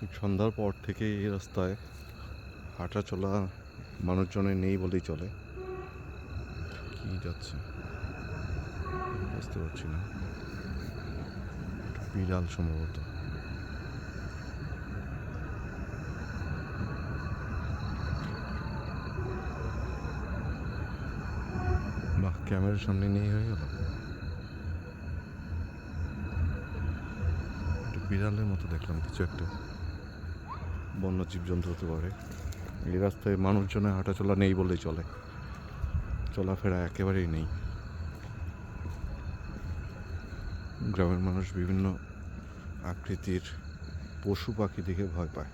ঠিক সন্ধ্যার পর থেকে এই রাস্তায় হাঁটা চলা মানুষজনের নেই বলেই চলে। কি যাচ্ছে? বুঝতে পারছি না। বিড়াল সম্ভবত। ক্যামেরার সামনে নিয়ে হয়ে গেল। বিড়ালের মতো দেখলাম, কিছু একটা। বন্য জীবজন্তু হতে পারে। এই রাস্তায় মানুষজনের হাঁটাচলা নেই বলেই চলে। চলাফেরা একেবারেই নেই। গ্রামের মানুষ বিভিন্ন আকৃতির পশু পাখি দেখে ভয় পায়।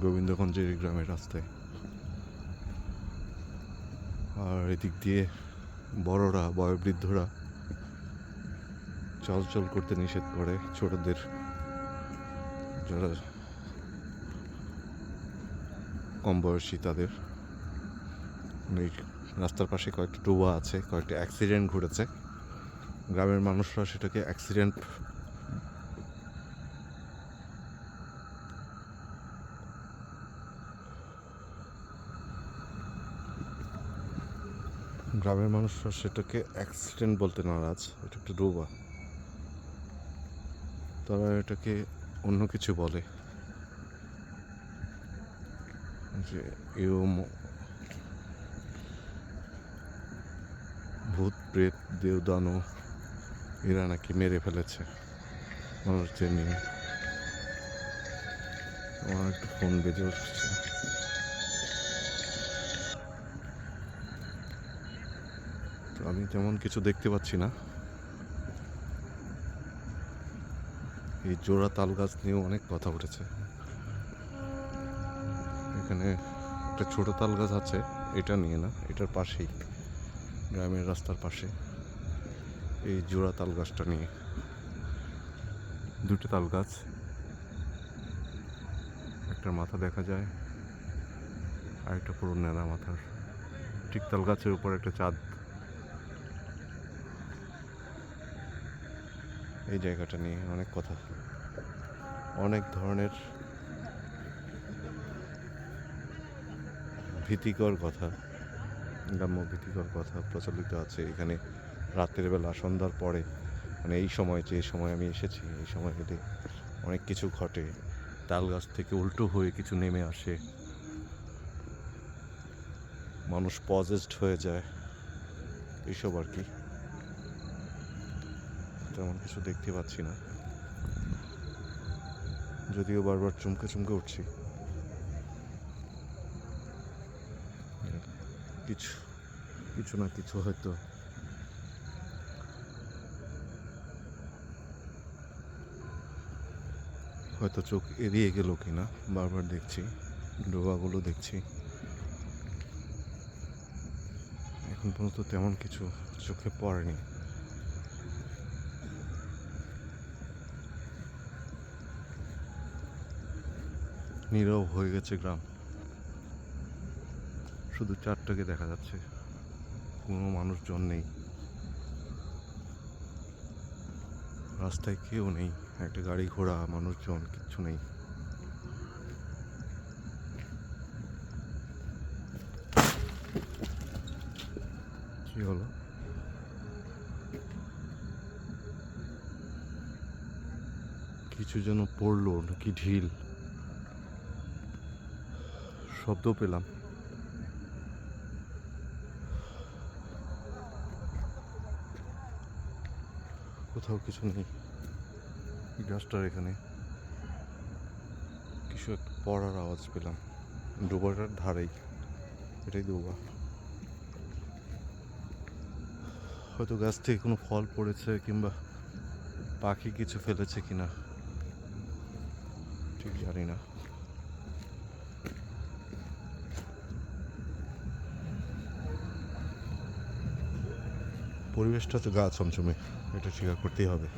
গোবিন্দগঞ্জের গ্রামের রাস্তায়। আর এদিক দিয়ে বড়রা, বয়োবৃদ্ধরা চলাচল করতে নিষেধ করে ছোটদের। যারা কম বয়সী তাদের। রাস্তার পাশে কয়েকটা ডোবা আছে, কয়েকটা অ্যাক্সিডেন্ট ঘটেছে। গ্রামের মানুষরা সেটাকে অ্যাক্সিডেন্ট গ্রামের মানুষরা সেটাকে অ্যাক্সিডেন্ট বলতে নারাজ। এটা একটা ডোবা। তারা এটাকে অন্য কিছু বলে। যে এও ভূত, প্রেত দেওদানো এরা নাকি মেরে ফেলেছে। মানুষদের নিয়ে আমার একটু ফোন বেজে উঠছে। আমি তেমন কিছু দেখতে পাচ্ছি না। এই জোড়া তাল গাছ নিয়েও অনেক কথা উঠেছে। এখানে একটা ছোট তাল গাছ আছে, এটা নিয়ে না, এটার পাশেই, গ্রামের রাস্তার পাশে, এই জোড়া তাল গাছটা নিয়ে। দুটো তাল গাছ একটার মাথা দেখা যায় আর একটা পুরো নেড়া মাথার। ঠিক তাল গাছের উপর একটা চাঁদ এই জায়গাটা নিয়ে অনেক কথা। অনেক ধরনের ভীতিকর কথা, গ্রাম্য ভীতিকর কথা প্রচলিত আছে এখানে রাতের বেলা, সন্ধ্যার পরে। মানে এই সময়, যে সময় আমি এসেছি, এই সময় গেলে অনেক কিছু ঘটে, তাল গাছ থেকে উল্টো হয়ে কিছু নেমে আসে, মানুষ পজেসড হয়ে যায় এইসব আর কি। তেমন কিছু দেখতে পাচ্ছি না। যদিও বারবার চমকে চমকে উঠছি। কিছু কিছু না কিছু হয়তো। হয়তো চোখ এড়িয়ে গেল কিনা, বারবার দেখছি, ডোবাগুলো দেখছি। এখন পর্যন্ত তেমন কিছু চোখে পড়েনি। নীরব হয়ে গেছে গ্রাম। শুধু চারটাকে দেখা যাচ্ছে। কোনো মানুষজন নেই। রাস্তায় কেউ নেই। একটা গাড়ি ঘোড়া, মানুষজন, কিচ্ছু নেই। কি হলো? কিছু যেন পড়ল, নাকি ঢিল? শব্দ পেলাম। কোথাও কিছু নেই। গাছটার এখানে। কিছু একটা পড়ার আওয়াজ পেলাম। ডোবাটার ধারেই। এটাই ডোবা হয়তো গাছ থেকে কোনো ফল পড়েছে কিংবা পাখি কিছু ফেলেছে কিনা, ঠিক জানি না। পরিবেশটা তো গা ছমছমে এটা স্বীকার করতেই হবে।